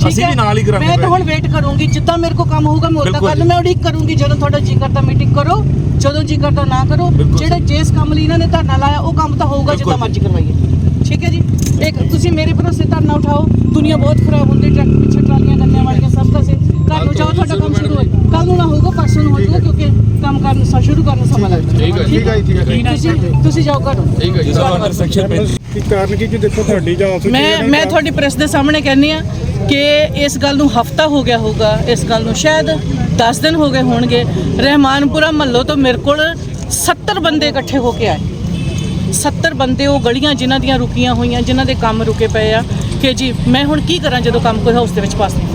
ਅਸੀਂ? ਵੀ ਨਾਲ ਹੀ ਕਰਾਂਗੇ ਮੈਂ ਤਾਂ ਹੁਣ ਵੇਟ ਕਰੂੰਗੀ ਜਿੱਦਾਂ ਮੇਰੇ ਕੋ ਕੰਮ ਹੋਊਗਾ ਮੈਂ ਉਦਾਂ ਬਿਲਕੁਲ ਕਰ ਜੀ। ਲੂ। ਮੈਂ ਉਡੀਕ ਕਰੂੰਗੀ ਜਦੋਂ ਤੁਹਾਡਾ ਜੀ ਕਰਦਾ ਮੀਟਿੰਗ ਕਰੋ ਜਦੋਂ ਜੀ ਕਰਦਾ ਨਾ ਕਰੋ ਜਿਹੜਾ ਜਿਸ ਕੰਮ ਲਈ ਇਹਨਾਂ ਨੇ ਧਰਨਾ ਲਾਇਆ ਉਹ ਕੰਮ ਤਾਂ ਹੋਊਗਾ ਜਿੱਦਾਂ ਮਰਜ਼ੀ ਕਰਵਾਈਏ। ਠੀਕ ਹੈ ਜੀ? ਇੱਕ ਤੁਸੀਂ ਮੇਰੇ ਭਰੋਸੇ ਧਰਨਾ ਉਠਾਓ ਦੁਨੀਆ ਬਹੁਤ ਖਰਾਬ ਹੁੰਦੀ ਟਰੱਕ ਪਿੱਛੇ ਟਰਾਲੀਆਂ ਗੰਨੇ ਵਾਲੀਆਂ ਸਭ ਪਾਸੇ ਕੱਲ ਨੂੰ ਜਾਓ ਤੁਹਾਡਾ ਕੰਮ ਸ਼ੁਰੂ ਹੋਏ। ਕੱਲ ਨੂੰ ਨਾ ਹੋਊਗਾ ਪਰਸੋਂ ਨੂੰ ਹੋ ਜਾਊਗਾ ਕਿਉਂਕਿ ਕੰਮ ਕਰਨ ਸ- ਸ਼ੁਰੂ ਕਰਨ ਨੂੰ ਸਮਾਂ ਲੱਗਦਾ। ਠੀਕ ਹੈ ਜੀ। ਠੀਕ ਹੈ ਠੀਕ ਹੈ ਤੁਸੀਂ ਤੁਸੀਂ ਜਾਓ ਘਰੋਂ। ਠੀਕ ਹੈ ਜੀ ਜਿਸ ਅੰਦਰ ਸੈਕਸ਼ਨ 35 ਕੀ ਕਾਰਨ ਕੀ ਕਿ ਦੇਖੋ ਤੁਹਾਡੀ ਜਾਂ ਮੈਂ ਮੈਂ ਤੁਹਾਡੀ ਪ੍ਰੈਸ ਦੇ ਸਾਹਮਣੇ ਕਹਿੰਨੀ ਆ ਕਿ ਇਸ ਗੱਲ ਨੂੰ ਹਫਤਾ ਹੋ ਗਿਆ ਹੋਊਗਾ ਇਸ ਗੱਲ ਨੂੰ ਸ਼ਾਇਦ 10 ਦਿਨ ਹੋ ਗਏ ਹੋਣਗੇ। ਰਹਿਮਾਨਪੁਰਾ ਮਹੱਲੋ ਤੋਂ ਮੇਰੇ ਕੋਲ 70 ਬੰਦੇ ਇਕੱਠੇ ਹੋ ਕੇ ਆਏ। 70 ਬੰਦੇ ਉਹ ਗਲੀਆਂ ਜਿਨ੍ਹਾਂ ਦੀਆਂ ਰੁਕੀਆਂ ਹੋਈਆਂ ਜਿਨ੍ਹਾਂ ਦੇ ਕੰਮ ਰੁਕੇ ਪਏ ਆ। ਕਿ ਜੀ ਮੈਂ ਹੁਣ ਕੀ ਕਰਾਂ ਜਦੋਂ ਕੰਮ ਕੋਈ ਹਾਊਸ ਦੇ ਵਿੱਚ ਪਾਸ ਨਹੀਂ?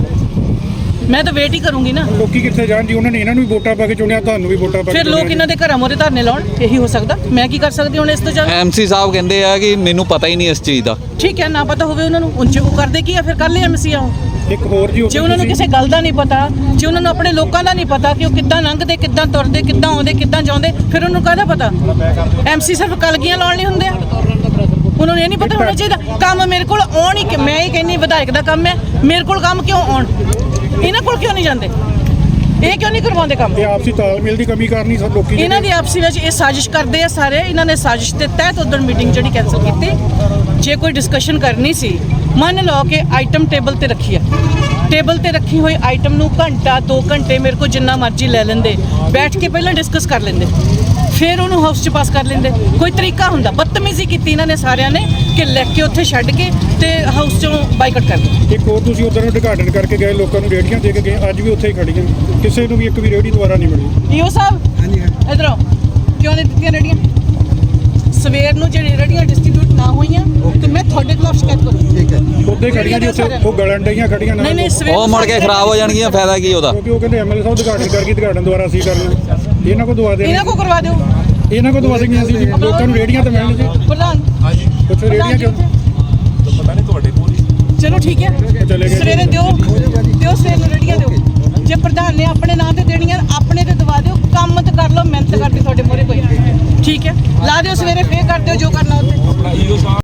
ਮੈਂ ਤਾਂ ਵੇਟ ਹੀ ਕਰੂੰਗੀ ਨਾ। ਲੋਕੀ ਕਿੱਥੇ ਜਾਣ ਜੀ? ਉਹਨਾਂ ਨੇ ਇਹਨਾਂ ਨੂੰ ਵੀ ਵੋਟਾਂ ਪਾ ਕੇ ਚੁਣਿਆ ਤੁਹਾਨੂੰ ਵੀ ਵੋਟਾਂ ਪਾ ਕੇ ਫਿਰ ਲੋਕ ਇਹਨਾਂ ਦੇ ਘਰਾਂ ਮੋਰੇ ਧਰਨੇ ਲਾਉਣ ਇਹੀ ਹੋ ਸਕਦਾ। ਮੈਂ ਕੀ ਕਰ ਸਕਦੀ ਹੁਣ ਇਸ ਤੋਂ ਜ਼ਿਆਦਾ? ਐਮਸੀ ਸਾਹਿਬ ਕਹਿੰਦੇ ਆ ਕਿ ਮੈਨੂੰ ਪਤਾ ਹੀ ਨਹੀਂ ਇਸ ਚੀਜ਼ ਦਾ। ਠੀਕ ਹੈ ਨਾ ਪਤਾ ਹੋਵੇ ਉਹਨਾਂ ਨੂੰ। ਉਂਝ ਉਹ ਕਰਦੇ ਕੀ ਆ ਫਿਰ ਕਰ ਲੈ ਐਮਸੀ ਆ ਉਹ ਇੱਕ ਹੋਰ ਜੀ ਜੇ ਉਹਨਾਂ ਨੂੰ ਕਿਸੇ ਗੱਲ ਦਾ ਨਹੀਂ ਪਤਾ ਜੇ ਉਹਨਾਂ ਨੂੰ ਆਪਣੇ ਲੋਕਾਂ ਦਾ ਨਹੀਂ ਪਤਾ ਕਿ ਉਹ ਕਿੱਦਾਂ ਲੰਘਦੇ ਕਿੱਦਾਂ ਤੁਰਦੇ ਕਿੱਦਾਂ ਆਉਂਦੇ ਕਿੱਦਾਂ ਜਾਂਦੇ ਫਿਰ ਉਹਨੂੰ ਕਾਹਦਾ ਪਤਾ? ਐਮਸੀ ਸਿਰਫ ਕਲਗੀਆਂ ਲਾਉਣ ਲਈ ਹੁੰਦੇ ਆ। ਉਹਨਾਂ ਨੂੰ ਇਹ ਨਹੀਂ ਪਤਾ ਹੋਣਾ ਚਾਹੀਦਾ। ਕੰਮ ਮੇਰੇ ਕੋਲ ਆਉਣ ਹੀ ਕਿ- ਮੈਂ ਹੀ ਕਹਿੰਨੀ ਵਿਧਾਇਕ ਦਾ ਕੰਮ ਹੈ। ਮੇਰੇ ਕੋਲ ਕੰਮ ਕਿਉਂ ਆਉਣ? ਇਹਨਾਂ ਕੋਲ ਕਿਉਂ ਨਹੀਂ ਜਾਂਦੇ? ਇਹ ਕਿਉਂ ਨਹੀਂ ਕਰਵਾਉਂਦੇ ਕੰਮ? ਇਹ ਆਪਸੀ ਤਾਲਮੇਲ ਦੀ ਕਮੀ ਕਾਰਨ ਸਭ ਲੋਕੀ ਇਹਨਾਂ ਦੀ ਆਪਸੀ ਵਿੱਚ ਇਹ ਸਾਜ਼ਿਸ਼ ਕਰਦੇ ਆ ਸਾਰੇ। ਇਹਨਾਂ ਨੇ ਸਾਜ਼ਿਸ਼ ਦੇ ਤਹਿਤ ਉਦੋਂ ਮੀਟਿੰਗ ਜਿਹੜੀ ਕੈਨਸਲ ਕੀਤੀ। ਜੇ ਕੋਈ ਡਿਸਕਸ਼ਨ ਕਰਨੀ ਸੀ ਮੰਨ ਲਓ ਕਿ ਆਈਟਮ ਟੇਬਲ ਤੇ ਰੱਖੀ ਆ। ਟੇਬਲ ਤੇ ਰੱਖੀ ਹੋਈ ਆਈਟਮ ਨੂੰ ਘੰਟਾ 2 ਘੰਟੇ ਮੇਰੇ ਕੋਲ ਜਿੰਨਾ ਮਰਜ਼ੀ ਲੈ ਲੈਂਦੇ। ਬੈਠ ਕੇ ਪਹਿਲਾਂ ਡਿਸਕਸ ਕਰ ਲੈਂਦੇ। ਫਿਰ ਉਹਨੂੰ ਹਾਊਸ 'ਚ ਪਾਸ ਕਰ ਲੈਂਦੇ। ਕੋਈ ਤਰੀਕਾ ਹੁੰਦਾ। ਬਦਤਮੀਜ਼ੀ ਕੀਤੀ ਇਹਨਾਂ ਨੇ ਸਾਰਿਆਂ ਨੇ ਕਿ ਲੈ ਕੇ ਉੱਥੇ ਛੱਡ ਕੇ ਤੇ ਹਾਊਸ 'ਚੋਂ ਬਾਈਕਾਟ ਕਰ ਦਿੱਤਾ। ਇੱਕ ਹੋਰ ਤੁਸੀਂ ਉਧਰ ਉਦਘਾਟਨ ਕਰਕੇ ਗਏ ਲੋਕਾਂ ਨੂੰ ਰੇੜੀਆਂ ਦੇ ਕੇ ਗਏ ਅੱਜ ਵੀ ਉੱਥੇ ਹੀ ਖੜੀਆਂ ਕਿਸੇ ਨੂੰ ਵੀ ਇੱਕ ਵੀ ਰੇੜੀ ਦੁਬਾਰਾ ਨਹੀਂ ਮਿਲੀ। ਈਓ ਸਾਹਿਬ ਹਾਂਜੀ ਇਧਰੋਂ। ਕਿਉਂ ਨਹੀਂ ਦਿੱਤੀਆਂ ਰੇੜੀਆਂ ਸਵੇਰ ਨੂੰ ਜਿਹੜੀ ਰੇੜੀਆਂ ਡਿਸਟ੍ਰੀਬਿਊਟ ਨਾ ਹੋਈਆਂ ਤੇ ਮੈਂ ਤੁਹਾਡੇ ਖਿਲਾਫ ਸ਼ਿਕਾਇਤ ਕਰੂੰਗੀ ਠੀਕ ਹੈ ਉੱਥੇ ਖੜੀਆਂ ਜੀ ਉੱਥੇ। ਉਹ ਗਲਣ ਡਈਆਂ ਖੜੀਆਂ ਨਾਲ। ਨਹੀਂ ਨਹੀਂ ਸਵੇਰ ਉਹ ਮੁੜ ਕੇ ਖਰਾਬ ਹੋ ਜਾਣਗੀਆਂ ਫਾਇਦਾ ਕੀ ਉਹਦਾ? ਕਿਉਂਕਿ ਉਹ ਕਹਿੰਦੇ ਐਮਐਲਏ ਸਾਹਿਬ ਉਦਘਾਟਨ ਕਰਕੇ ਉਦਘਾਟਨ ਦੁਬਾਰਾ ਅਸੀਂ ਕਰਨਾ। ਇਹਨਾਂ ਕੋ ਦਵਾ ਦੇਣੀ। ਇਹਨਾਂ ਕੋ ਕਰਵਾ ਦਿਓ। ਇਹਨਾਂ ਕੋ ਦਵਾ ਦੇਣੀਆਂ ਅਸੀਂ ਜੀ। ਲੋਕਾਂ ਨੂੰ ਰੇੜੀਆਂ ਤੇ ਮਿਲਣ ਜੀ। ਪ੍ਰਧਾਨ। ਉੱਥੇ ਰੇੜੀਆਂ ਕਿਉਂ? ਪਤਾ ਨਹੀਂ ਤੁਹਾਡੇ ਕੋਲ ਹੀ। ਚਲੋ ਠੀਕ ਹੈ। ਚਲੇ ਗਏ। ਸਵੇਰੇ ਦਿਓ। ਦਿਓ ਸਵੇਰ ਨੂੰ ਰੇੜੀਆਂ ਦਿਓ। ਜੇ ਪ੍ਰਧਾਨ ਨੇ ਆਪਣੇ ਨਾਂ ਤੇ ਦੇਣੀਆਂ ਆਪਣੇ ਤੇ ਦਵਾ ਦਿਓ। ਕੰਮ ਤੇ ਕਰ ਲਓ ਮਿਹਨਤ ਕਰਦੀ ਤੁਹਾਡੇ ਮੋਰੇ ਕੋਈ। ਠੀਕ ਹੈ। ਲਾ ਦਿਓ ਸਵੇਰੇ ਫੇਰ ਕਰ ਦਿਓ ਜੋ ਕਰਨਾ ਉੱਥੇ। ਆਪਣਾ ਈਓ ਸਾਹਿਬ